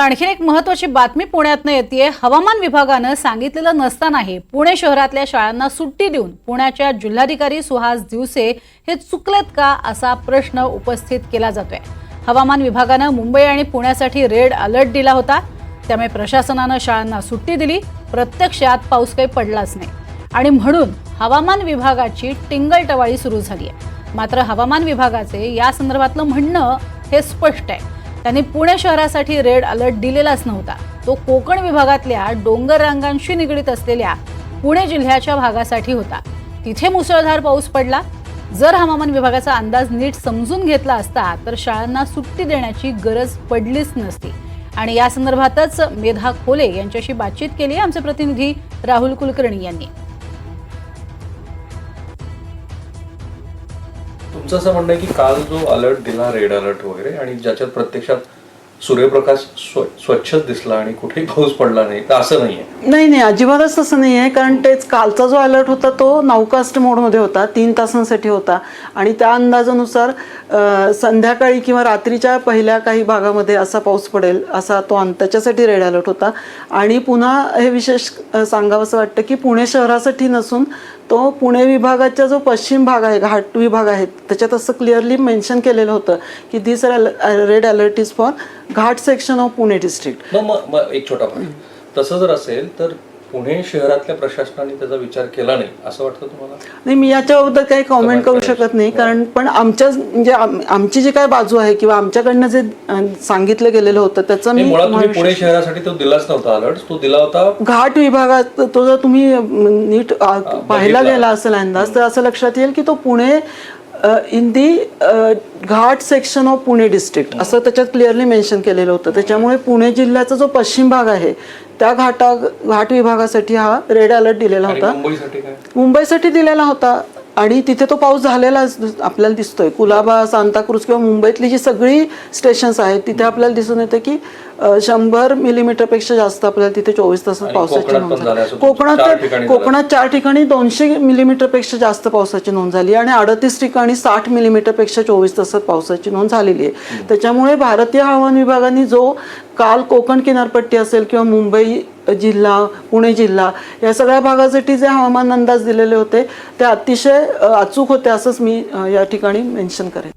तर आणखीन एक महत्वाची बातमी पुण्यातनं येते हवामान विभागानं सांगितलेलं नसतानाही पुणे शहरातल्या शाळांना सुट्टी देऊन पुण्याच्या जिल्हाधिकारी सुहास दिवसे हे चुकलेत का असा प्रश्न उपस्थित केला जातोय. हवामान विभागानं मुंबई आणि पुण्यासाठी रेड अलर्ट दिला होता. त्यामुळे प्रशासनानं शाळांना सुट्टी दिली. प्रत्यक्षात पाऊस काही पडलाच नाही. आणि म्हणून हवामान विभागाची टिंगलटवाळी सुरू झाली आहे मात्र हवामान विभागाचे या संदर्भातलं म्हणणं हे स्पष्ट आहे. त्यांनी पुणे शहरासाठी रेड अलर्ट दिलेलाच नव्हता. तो कोकण विभागातल्या डोंगर रांगांशी निगडीत असलेल्या पुणे जिल्ह्याच्या भागासाठी होता. तिथे मुसळधार पाऊस पडला. जर हवामान विभागाचा अंदाज नीट समजून घेतला असता तर शाळांना सुट्टी देण्याची गरज पडलीच नसती. आणि या संदर्भातच मेधा खोले यांच्याशी बातचीत केली आमचे प्रतिनिधी राहुल कुलकर्णी यांनी. तुमचं असं म्हणणं आहे की काल जो अलर्ट दिला रेड अलर्ट वगैरे आणि ज्याच्यात प्रत्यक्षात सूर्यप्रकाश स्व स्वच्छच दिसला आणि कुठेही पाऊस पडला नाही तर असं आहे नाही नाही अजिबातच तसं नाही आहे कारण तेच कालचा जो अलर्ट होता तो नावकास्ट मोडमध्ये होता तीन तासांसाठी होता. आणि त्या अंदाजानुसार संध्याकाळी किंवा रात्रीच्या पहिल्या काही भागामध्ये असा पाऊस पडेल असा तो त्याच्यासाठी रेड अलर्ट होता. आणि पुन्हा हे विशेष सांगावं सांगावंसं वाटतं की पुणे शहरासाठी नसून तो पुणे विभागाचा जो पश्चिम भाग आहे घाट विभाग आहेत त्याच्यात असं क्लिअरली मेन्शन केलेलं होतं की this red alert is for ghat section of Pune district. मग मग मग एक छोटा तसं जर असेल तर पुणे शहरातल्या प्रशासनाने त्याचा विचार केला नाही असं वाटतं तुम्हाला? नाही मी याच्याबद्दल काही कॉमेंट करू शकत नाही कारण पण आमच्या म्हणजे आम- आमची जी काय बाजू आहे किंवा आमच्याकडनं जे सांगितलं गेलेलं होतं त्याचं मी पुणे शहरासाठी तो दिलाच नव्हता अलर्ट तो दिला होता घाट विभागात तो जर तुम्ही नीट बघितला. गेला असेल अंदाज तर असं लक्षात येईल की तो Pune in the ghat section of Pune district असं त्याच्यात क्लिअरली मेन्शन केलेलं होतं. त्याच्यामुळे पुणे जिल्ह्याचा जो पश्चिम भाग आहे त्या घाटा घाट विभागासाठी हा रेड अलर्ट दिलेला होता. मुंबईसाठी दिलेला होता. आणि तिथे तो पाऊस झालेला आपल्याला दिसतोय. कुलाबा सांताक्रूज किंवा मुंबईतली जी सगळी स्टेशन्स आहेत तिथे आपल्याला दिसून येतं की शंभर मिलीमीटरपेक्षा जास्त आपल्याला तिथे चोवीस तासात पावसाची नोंद झालं कोकणात. कोकणात चार ठिकाणी दोनशे मिलीमीटरपेक्षा जास्त पावसाची नोंद झाली आणि अडतीस ठिकाणी साठ मिलीमीटरपेक्षा चोवीस तासात पावसाची नोंद झालेली आहे. त्याच्यामुळे भारतीय हवामान विभागाने जो काल कोकण किनारपट्टी असेल किंवा मुंबई जिल्हा पुणे जिल्हा या सगळ्या भागासाठी जे हवामान अंदाज दिलेले होते ते अतिशय अचूक होते असंच मी या ठिकाणी मेन्शन करेन.